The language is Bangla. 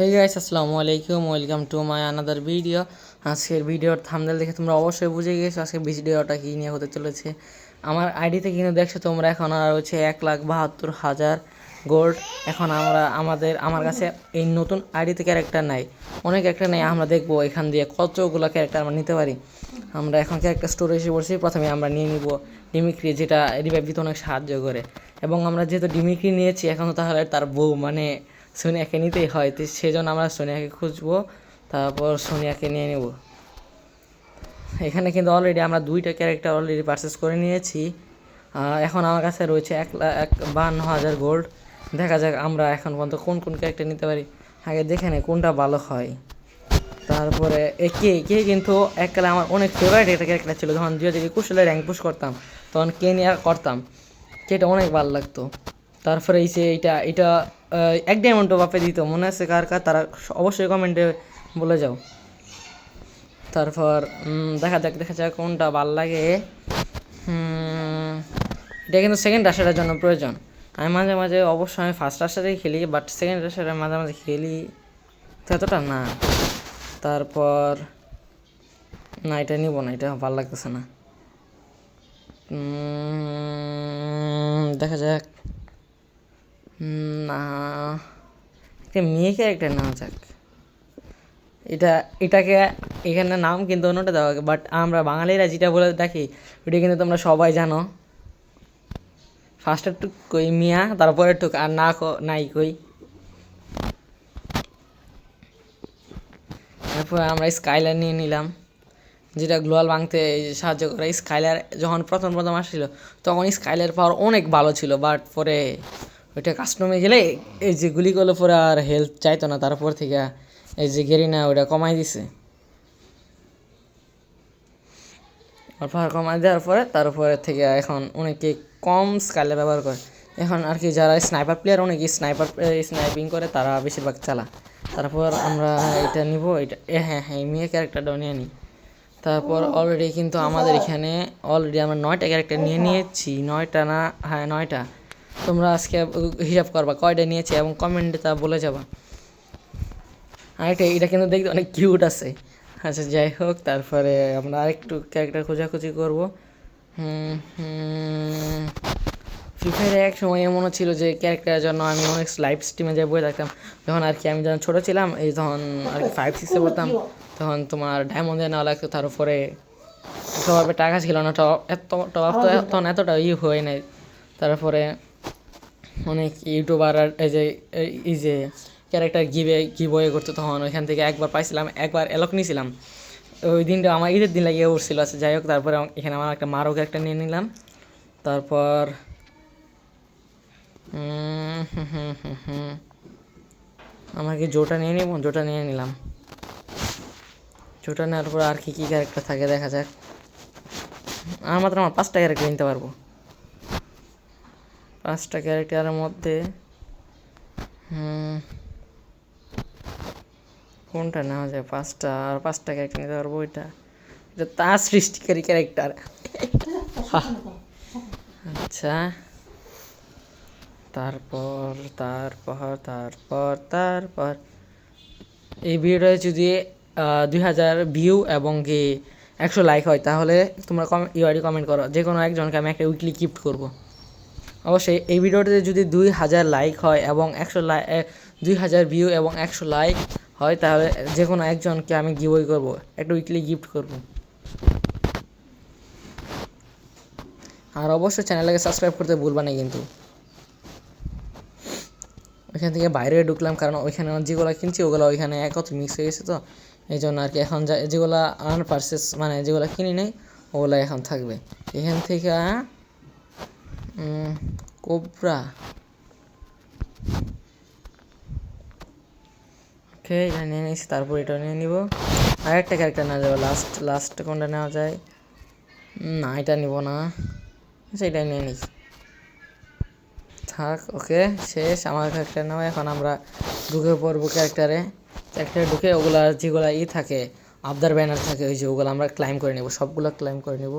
হে গাইস আসসালামু আলাইকুম welcome to my another video আজকের ভিডিওর থামনেল দেখে তোমরা অবশ্যই বুঝে গেছো আজকে ভিডিওটা কী নিয়ে হতে চলেছে। আমার আইডিতে কিন্তু দেখছ তোমরা এখন আর হচ্ছে এক লাখ বাহাত্তর হাজার গোল্ড এখন আমরা আমাদের, আমার কাছে এই নতুন আইডিতে ক্যারেক্টার নাই। অনেক ক্যারেক্টার নেই, আমরা দেখব এখান দিয়ে কতগুলো ক্যারেক্টার আমরা নিতে পারি। আমরা এখন ক্যারেক্টার স্টোরে এসে পড়ছি, প্রথমে আমরা নিয়ে নিব ডিমিক্রি যেটা রিভাইভ দিতে অনেক সাহায্য করে। এবং আমরা যেহেতু ডিমিক্রি নিয়েছি, এখন তাহলে তার বউ মানে সোনিয়াকে নিতেই হয়, তো সেজন্য আমরা সোনিয়াকে খুঁজবো, তারপর সোনিয়াকে নিয়ে নেব। এখানে কিন্তু অলরেডি আমরা দুইটা ক্যারেক্টার অলরেডি পারচেস করে নিয়েছি। এখন আমার কাছে রয়েছে এক এক বান্ন হাজার গোল্ড দেখা যাক আমরা এখন পর্যন্ত কোন কোন ক্যারেক্টার নিতে পারি। আগে দেখে নেই কোনটা ভালো হয়। তারপরে কে কে কিন্তু এককালে আমার অনেক ফেভারিট একটা ক্যারেক্টার ছিল। যখন দুই একুশ সালে র্যাঙ্ক পুশ করতাম, তখন কে নিয়ে করতাম। কেটা অনেক ভালো লাগতো। তারপরে এই যে এটা এটা এক ডায়মন্ড বাপে দিত, মনে আছে কার কার? তারা অবশ্যই কমেন্টে বলে যাও। তারপর দেখা যাক দেখা যাক কোনটা ভালো লাগে। এটা কিন্তু সেকেন্ড রাশারের জন্য প্রয়োজন। আমি মাঝে মাঝে, অবশ্যই আমি ফার্স্ট রাশারেই খেলি বাট সেকেন্ড রাশারে মাঝে মাঝে খেলি ততটা না। তারপর, না, এটা নিব না, এটা ভালো লাগতেছে না। দেখা যাক। না। একটা মেয়ে ক্যারেক্টার নেওয়া যাক। এটা, এটাকে, এখানে নাম কিন্তু অন্যটা দেওয়া বাট আমরা বাঙালিরা যেটা বলে ডাকি ওটা কিন্তু তোমরা সবাই জানো। ফার্স্টের টুক কই মিয়া তারপরে টুক আর না নাই কই। তারপর আমরা স্কাইলার নিয়ে নিলাম, যেটা গ্লোয়াল ভাঙতে সাহায্য করে। স্কাইলার যখন প্রথম প্রথম আসছিল, তখন স্কাইলার পাওয়ার অনেক ভালো ছিল বাট পরে ওইটা কাস্টমে গেলে এই যে গুলি করলে পরে আর হেলথ চাইতো না, তারপর থেকে এই যে গেরিনা ওটা কমাই দিছে। আর পাওয়ার কমাই দেওয়ার পরে তারপরে থেকে এখন অনেকে কম স্কালে ব্যবহার করে। এখন আর কি যারা স্নাইপার প্লেয়ার অনেকে স্নাইপার স্নাইপিং করে তারা বেশিরভাগ চালা। তারপর আমরা এটা নিব, এটা হ্যাঁ হ্যাঁ মেয়ে ক্যারেক্টারটাও নিয়ে নিই তারপর অলরেডি কিন্তু আমাদের এখানে অলরেডি আমরা নয়টা ক্যারেক্টার নিয়ে নিয়েছি, নয়টা না হ্যাঁ নয়টা। তোমরা আজকে হিসাব করবা কয়টা নিয়েছি এবং কমেন্টে তা বলে যাবা। আর এটা কিন্তু দেখতে অনেক কিউট আছে। আচ্ছা যাই হোক তারপরে আমরা আরেকটু ক্যারেক্টার খোঁজাখুঁজি করব। ফ্রি ফায়ারে এক সময় এমনও ছিল যে ক্যারেক্টারের জন্য আমি অনেক লাইভ স্ট্রিমে যাই বয়ে থাকতাম। যখন আর কি আমি যখন ছোটো ছিলাম এই তখন আর কি ফাইভ সিক্সে পড়তাম তখন তোমার ডায়মন্ডে নেওয়া লাগতো তার উপরে সবার টাকা ছিল না টপ এত টপ তো তখন এতটা ই হয় নাই। তারপরে অনেক ইউটিউবার আর এই যে, এই- যে ক্যারেক্টার গিবে গিবয়ে করতো তখন, ওইখান থেকে একবার পাইছিলাম, একবার এলক নিয়েছিলাম ওই দিনটা আমার ঈদের দিন লাগিয়ে উঠছিল আচ্ছা যাই হোক, তারপরে এখানে আমার একটা মারো ক্যারেক্টার নিয়ে নিলাম। তারপর। আমাকে জোটা নিয়ে নিব, জোটা নিয়ে নিলাম। জোটা নেওয়ার পর আর কি কী ক্যারেক্টার থাকে দেখা যাক। আমার মাত্র আমার পাঁচটা ক্যারেক্টার নিতে পারব। পাঁচটা ক্যারেক্টারের মধ্যে। কোনটা নেওয়া যায়? পাঁচটা। আর পাঁচটা ক্যারেক্টার নিতে পারব ওইটা। এটা তার সৃষ্টিকারী ক্যারেক্টার। আচ্ছা। তারপর তারপর তারপর তারপর। এই ভিডিওটা যদি দুই হাজার ভিউ এবং কি একশো লাইক হয়, তাহলে তোমরা কম, ইউআইডি কমেন্ট করো। যে কোনো একজনকে আমি একটা উইকলি গিফট করব। অবশ্যই এই ভিডিওটাতে যদি দুই হাজার লাইক হয় এবং একশো লাইক দুই হাজার ভিউ এবং একশো লাইক হয়, তাহলে যে কোনো একজনকে আমি গিভওয়ে করব। একটা উইকলি গিফট করব। আর অবশ্যই চ্যানেলটাকে সাবস্ক্রাইব করতে ভুলবা না কিন্তু। ওইখান থেকে বাইরে ঢুকলাম, কারণ ওইখানে যেগুলো কিনছি, ওগুলো ওইখানে একত্র মিক্স হয়ে গেছে তো। এই জন্য আর কি এখন যেগুলো আন পারচেস মানে যেগুলো কিনি নেই, ওগুলো এখন থাকবে। এখান থেকে কোবরা। ওকে এটা নিয়ে নিয়েছি, তারপর এটা নিয়ে নিব। আর একটা ক্যারেক্টার নেওয়া যাবে লাস্ট লাস্ট কোনটা নেওয়া যায়? না, এটা নিব না। আচ্ছা এটা নিয়ে নিই। থাক ওকে শেষ, আমার ক্যারেক্টার নেওয়া। এখন আমরা ঢুকে পড়ব ক্যারেক্টারে ক্যারেক্টারে ঢুকে ওগুলা যেগুলা ই থাকে আবদার ব্যানার থাকে, ওই যে ওগুলো আমরা ক্লাইম করে নেব, সবগুলো ক্লাইম করে নেব।